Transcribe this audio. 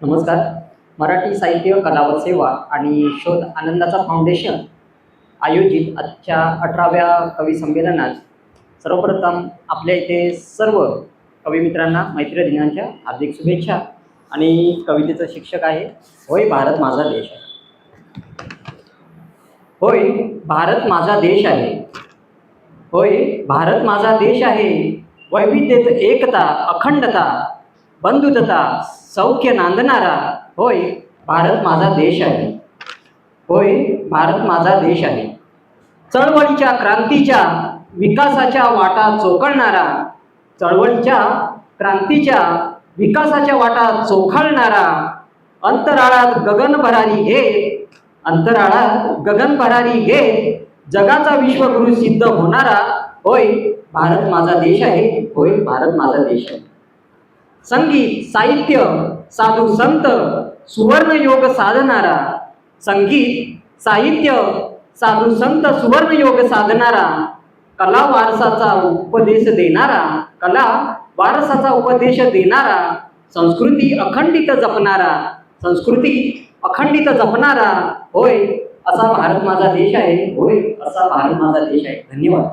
नमस्कार. मराठी साहित्य कला व सेवा आणि शोध आनंदाचा फाउंडेशन आयोजित आजच्या अठराव्या कवी संमेलनात सर्वप्रथम आपल्या इथे सर्व कविमित्रांना मैत्री दिनांच्या हार्दिक शुभेच्छा आणि कवितेचं शिक्षक आहे होय भारत माझा देश आहे. होय भारत माझा देश आहे. होय भारत माझा देश आहे. वैविध्यत एकता अखंडता बंधुतता सौख्य नांदणारा होय भारत माझा देश आहे. होय भारत माझा देश आहे. चळवळीच्या क्रांतीच्या विकासाच्या वाटा चोखळणारा चळवळीच्या क्रांतीच्या विकासाच्या वाटा चोखाळणारा अंतराळात गगन भरारी घेत अंतराळात गगन भरारी घेत जगाचा विश्वगुरु सिद्ध होणारा होय भारत माझा देश आहे होय भारत माझा देश आहे. संगीत साहित्य साधू संत सुवर्ण योग साधणारा संगीत साहित्य साधू संत सुवर्ण योग साधणारा कला वारसाचा उपदेश देणारा कला वारसाचा उपदेश देणारा संस्कृती अखंडित जपणारा संस्कृती अखंडित जपणारा होय असा भारत माझा देश आहे होय असा भारत माझा देश आहे. धन्यवाद.